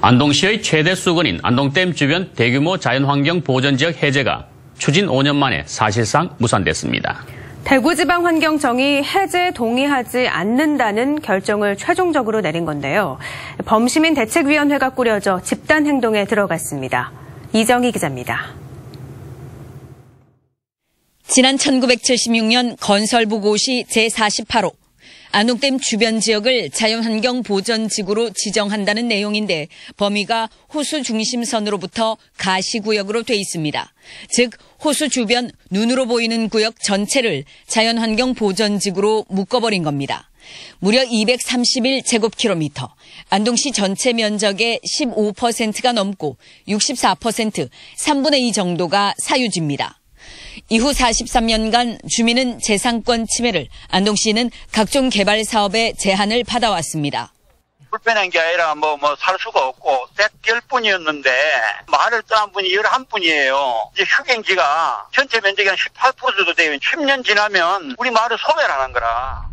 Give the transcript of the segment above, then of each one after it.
안동시의 최대 수건인 안동댐 주변 대규모 자연환경 보전지역 해제가 추진 5년 만에 사실상 무산됐습니다. 대구지방환경청이 해제 동의하지 않는다는 결정을 최종적으로 내린 건데요. 범시민 대책위원회가 꾸려져 집단 행동에 들어갔습니다. 이정희 기자입니다. 지난 1976년 건설부고시 제48호 안옥댐 주변 지역을 자연환경 보전지구로 지정한다는 내용인데 범위가 호수 중심선으로부터 가시구역으로 돼 있습니다. 즉 호수 주변 눈으로 보이는 구역 전체를 자연환경 보전지구로 묶어버린 겁니다. 무려 231 제곱킬로미터, 안동시 전체 면적의 15%가 넘고 64%, 3분의 2 정도가 사유지입니다. 이후 43년간 주민은 재산권 침해를 안동시는 각종 개발 사업에 제한을 받아왔습니다. 불편한 게 아니라 뭐 뭐 살 수가 없고 백1 0분이었는데 말을 떠난 분이 11분이에요. 이제 휴경지가 전체 면적이 한 18%도 되면 10년 지나면 우리 마을을 소멸 하는 거라.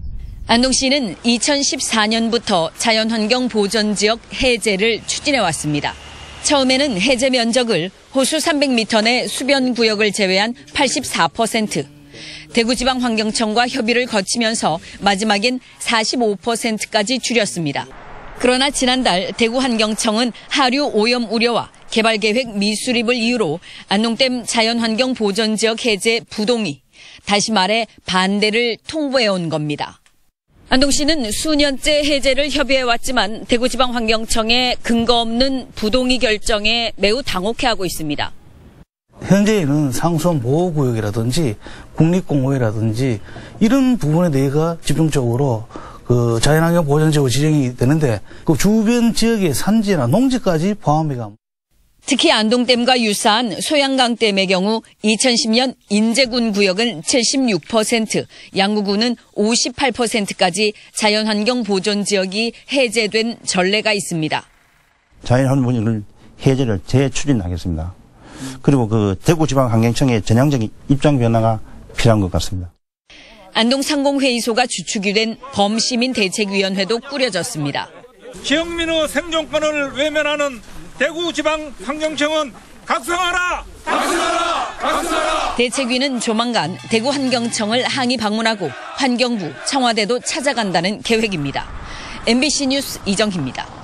안동시는 2014년부터 자연환경 보전지역 해제를 추진해 왔습니다. 처음에는 해제 면적을 호수 300m 내 수변 구역을 제외한 84%, 대구지방환경청과 협의를 거치면서 마지막엔 45%까지 줄였습니다. 그러나 지난달 대구환경청은 하류 오염 우려와 개발계획 미수립을 이유로 안농댐 자연환경 보전지역 해제 부동의, 다시 말해 반대를 통보해온 겁니다. 안동시는 수년째 해제를 협의해왔지만 대구지방환경청의 근거 없는 부동의 결정에 매우 당혹해하고 있습니다. 현재에는 상수원 보호구역이라든지 국립공원이라든지 이런 부분에 대해서 집중적으로 그 자연환경 보전지구 지정이 되는데 그 주변 지역의 산지나 농지까지 포함해가 특히 안동댐과 유사한 소양강댐의 경우 2010년 인제군 구역은 76%, 양구군은 58%까지 자연환경 보존 지역이 해제된 전례가 있습니다. 자연환경 해제를 재추진하겠습니다. 그리고 그 대구지방환경청의 전향적인 입장 변화가 필요한 것 같습니다. 안동 상공회의소가 주축이 된 범시민 대책위원회도 꾸려졌습니다. 지역민의 생존권을 외면하는 대구지방환경청은 각성하라! 각성하라! 각성하라! 대책위는 조만간 대구 환경청을 항의 방문하고 환경부, 청와대도 찾아간다는 계획입니다. MBC 뉴스 이정희입니다.